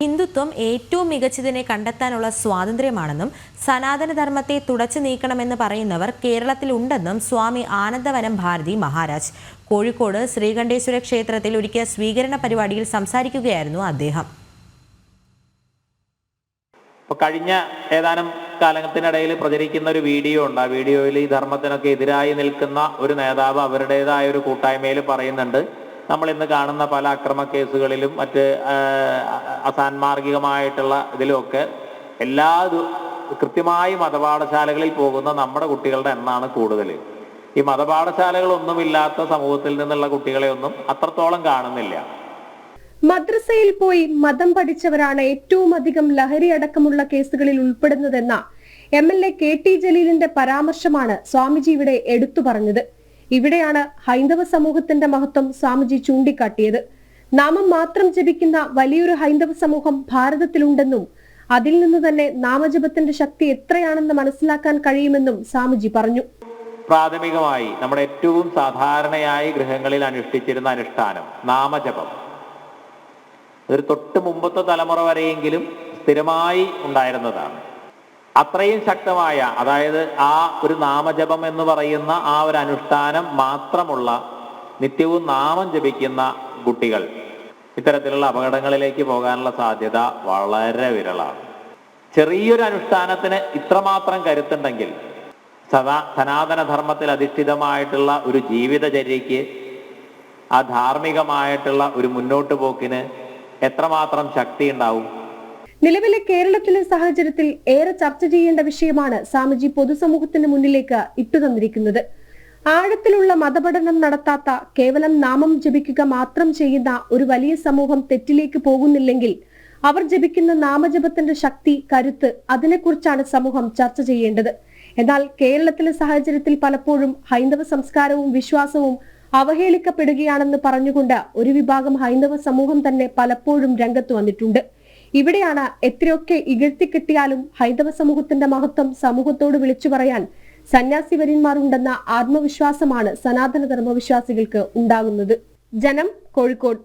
ഹിന്ദുത്വം ഏറ്റവും മികച്ചതിനെ കണ്ടെത്താനുള്ള സ്വാതന്ത്ര്യമാണെന്നും സനാതനധർമ്മത്തെ തുടച്ചു നീക്കണമെന്ന് പറയുന്നവർ കേരളത്തിലുണ്ടെന്നും സ്വാമി ആനന്ദവനം ഭാരതി മഹാരാജ്. കോഴിക്കോട് ശ്രീകണ്ഠേശ്വര ക്ഷേത്രത്തിൽ ഒരുക്കിയ സ്വീകരണ പരിപാടിയിൽ സംസാരിക്കുകയായിരുന്നു അദ്ദേഹം. കഴിഞ്ഞ ഏതാനും കാലത്തിനിടയിൽ പ്രചരിക്കുന്ന ഒരു വീഡിയോ ഉണ്ട്. ആ വീഡിയോയിൽ ഈ ധർമ്മത്തിനൊക്കെ എതിരായി നിൽക്കുന്ന ഒരു നേതാവ് അവരുടേതായ ഒരു കൂട്ടായ്മയിൽ പറയുന്നുണ്ട്. നമ്മൾ ഇന്ന് കാണുന്ന പല അക്രമ കേസുകളിലും മറ്റ് അസാൻമാർഗികമായിട്ടുള്ള ഇതിലുമൊക്കെ എല്ലാ കൃത്യമായി മതപാഠശാലകളിൽ പോകുന്ന നമ്മുടെ കുട്ടികളുടെ എണ്ണമാണ് കൂടുതൽ. ഈ മതപാഠശാലകളൊന്നുമില്ലാത്ത സമൂഹത്തിൽ നിന്നുള്ള കുട്ടികളെ ഒന്നും അത്രത്തോളം കാണുന്നില്ല. മദ്രസയിൽ പോയി മതം പഠിച്ചവരാണ് ഏറ്റവും അധികം ലഹരി അടക്കമുള്ള കേസുകളിൽ ഉൾപ്പെടുന്നതെന്ന M L A K T ജലീലിന്റെ പരാമർശമാണ് സ്വാമിജി ഇവിടെ എടുത്തു പറഞ്ഞത്. ഇവിടെയാണ് ഹൈന്ദവ സമൂഹത്തിന്റെ മഹത്വം സ്വാമിജി ചൂണ്ടിക്കാട്ടിയത്. നാമം മാത്രം ജപിക്കുന്ന വലിയൊരു ഹൈന്ദവ സമൂഹം ഭാരതത്തിലുണ്ടെന്നും അതിൽ നിന്ന് തന്നെ നാമജപത്തിന്റെ ശക്തി എത്രയാണെന്ന് മനസ്സിലാക്കാൻ കഴിയുമെന്നും സ്വാമിജി പറഞ്ഞു. പ്രാഥമികമായി നമ്മുടെ ഏറ്റവും സാധാരണയായി ഗൃഹങ്ങളിൽ അനുഷ്ഠിച്ചിരുന്ന അനുഷ്ഠാനം നാമജപം. ഒരു തൊട്ട് മുമ്പത്തെ തലമുറ വരെയെങ്കിലും സ്ഥിരമായി ഉണ്ടായിരുന്നതാണ്. അത്രയും ശക്തമായ അതായത് ആ ഒരു നാമജപം എന്ന് പറയുന്ന ആ ഒരു അനുഷ്ഠാനം മാത്രമുള്ള നിത്യവും നാമം ജപിക്കുന്ന കുട്ടികൾ ഇത്തരത്തിലുള്ള അപകടങ്ങളിലേക്ക് പോകാനുള്ള സാധ്യത വളരെ വിരളാണ്. ചെറിയൊരു അനുഷ്ഠാനത്തിന് ഇത്രമാത്രം കരുത്തുണ്ടെങ്കിൽ സദാ സനാതനധർമ്മത്തിൽ അധിഷ്ഠിതമായിട്ടുള്ള ഒരു ജീവിതചര്യയ്ക്ക് ആ ധാർമ്മികമായിട്ടുള്ള ഒരു മുന്നോട്ട് പോക്കിന് എത്രമാത്രം ശക്തി ഉണ്ടാവും നിലവിലെ കേരളത്തിലെ സാഹചര്യത്തിൽ ഏറെ ചർച്ച ചെയ്യേണ്ട വിഷയമാണ് സ്വാമിജി പൊതുസമൂഹത്തിന് മുന്നിലേക്ക് ഇട്ടുതന്നിരിക്കുന്നത് ആഴത്തിലുള്ള മതപഠനം നടത്താത്ത കേവലം നാമം ജപിക്കുക മാത്രം ചെയ്യുന്ന ഒരു വലിയ സമൂഹം തെറ്റിലേക്ക് പോകുന്നില്ലെങ്കിൽ അവർ ജപിക്കുന്ന നാമജപത്തിന്റെ ശക്തി കരുത്ത് അതിനെക്കുറിച്ചാണ് സമൂഹം ചർച്ച ചെയ്യേണ്ടത്. എന്നാൽ കേരളത്തിലെ സാഹചര്യത്തിൽ പലപ്പോഴും ഹൈന്ദവ സംസ്കാരവും വിശ്വാസവും അവഹേളിക്കപ്പെടുകയാണെന്ന് പറഞ്ഞുകൊണ്ട് ഒരു വിഭാഗം ഹൈന്ദവ സമൂഹം തന്നെ പലപ്പോഴും രംഗത്ത് വന്നിട്ടുണ്ട്. ഇവിടെയാണ് എത്രയൊക്കെ ഇകഴ്ത്തി കിട്ടിയാലും ഹൈന്ദവ സമൂഹത്തിന്റെ മഹത്വം സമൂഹത്തോട് വിളിച്ചു പറയാൻ സന്യാസിവര്യന്മാരുണ്ടെന്ന ആത്മവിശ്വാസമാണ് സനാതന ധർമ്മവിശ്വാസികൾക്ക് ഉണ്ടാകുന്നത്. ജനം കോഴിക്കോട്.